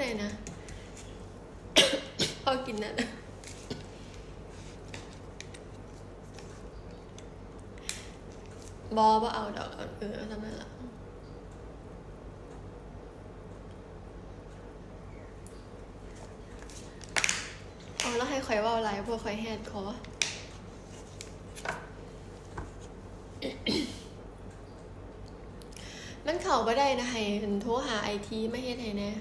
ใดนะพอกินนั่นนะบอบ่เอาดอกเอาเออเอาทำไมล่ะเอาแล้วให้ข่อยเว่าอะไรพวกข่อยแฮดคอมันเข่าบ่ได้นะให้เพิ่นโทรหาไอทีไม่เฮ็ดให้แน่ไ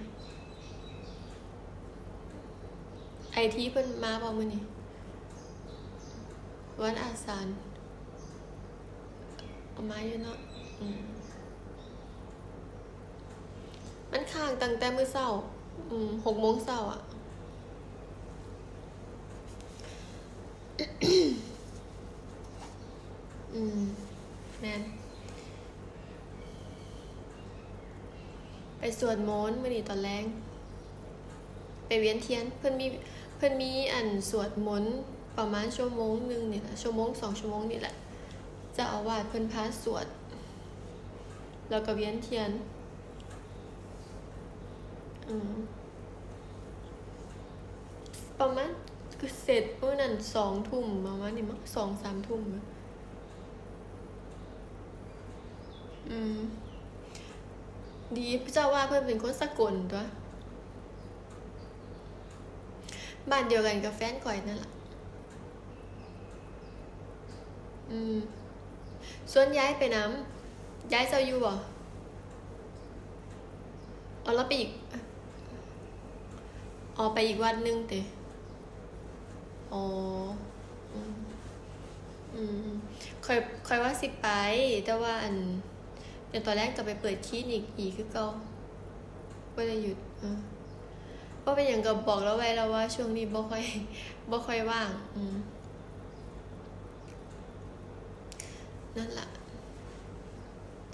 อทีเพิ่นมาบ่มื้อนี้วันอาสานเอามาอยู่เนาะมันค้างตั้งแต่มื้อเช้าอืมหกโมงเช้าอะอืมแม่นไปสวดมนต์มื่อนี้ตอนแรงไปเวียนเทียนเพื่อนมี เพื่อนมีอันสวดมนต์ประมาณชั่วโมงหนึ่งนี่แหละชั่วโมงสองชั่วโมงนี่แหละจะเอาวาดเพื่อนพาสวด แล้วก็เวียนเทียน อืมประมาณคือเสร็จเมื่อนั้นสองทุ่มประมาณนี้มั้งสองสามทุ่มอืม ดีพระเจ้าว่าเพื่อนเป็นคนสกลตัว บ้านเดียวกันกับแฟนก่อยนั่นแหละอืมส่วนย้ายไปน้ำย้ายเจ้าอยู่บ่เอาแล้วไปอีกอ๋อไปอีกวันนึงเตะอ๋ออืมคอยคอยว่าสิไป แต่ว่าอันเดี๋ยวตอนแรกจะไปเปิดคลินิกอีกคือก็ไม่ได้หยุดอ เพราเป็นอย่างกับบอกแล้วไว้แล้วว่า ช่วงนี้บ่ค่อยบ่ค่อยว่าง อืมนั่นแหละ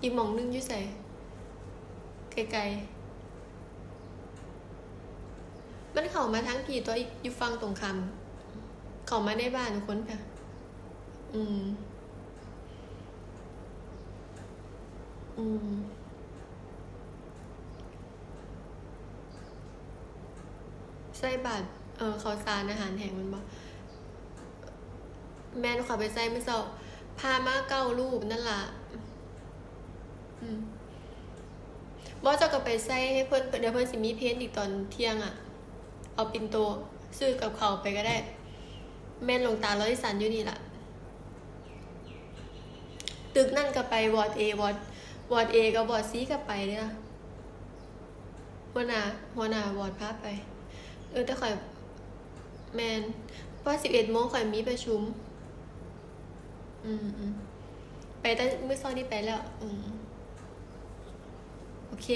อีมองนึงยู่ใส่ไกลๆมันเข้ามาทั้งผีตัวอยู่ฟังตรงคำเข้ามาในบ้านคนค่ะ อืม อืม ส่บาทเออเขาวสารอาหารแห้งมันบอกแม่นขอไปใส่ไม่เศร้าพามาเก้ารูปนั่นล่ะอืมบอสจะก็ไปใส่ให้เพิ่อนเดี๋ยวเพิ่อนสิมีเพนอีกตอนเที่ยงอะ เอาปินโตซื้อกับเขาไปก็ได้ แม่นลงตาร้อยสันอยู่นี่ล่ะ ตึกนั่นก็ไปวอร์ดเอวอร์ดวอร์ดเอกับวอร์ดซีก็ไปเนี่ยนะหัวหน้าหัวหน้าวอร์ดพาไป ออแต่ข่อยแมนว่าสิบเอ็ดโมงข่อยมีประชุม อืมอืมไปแต่เมื่อซ้อนนี่ไปแล้ว อืม โอเค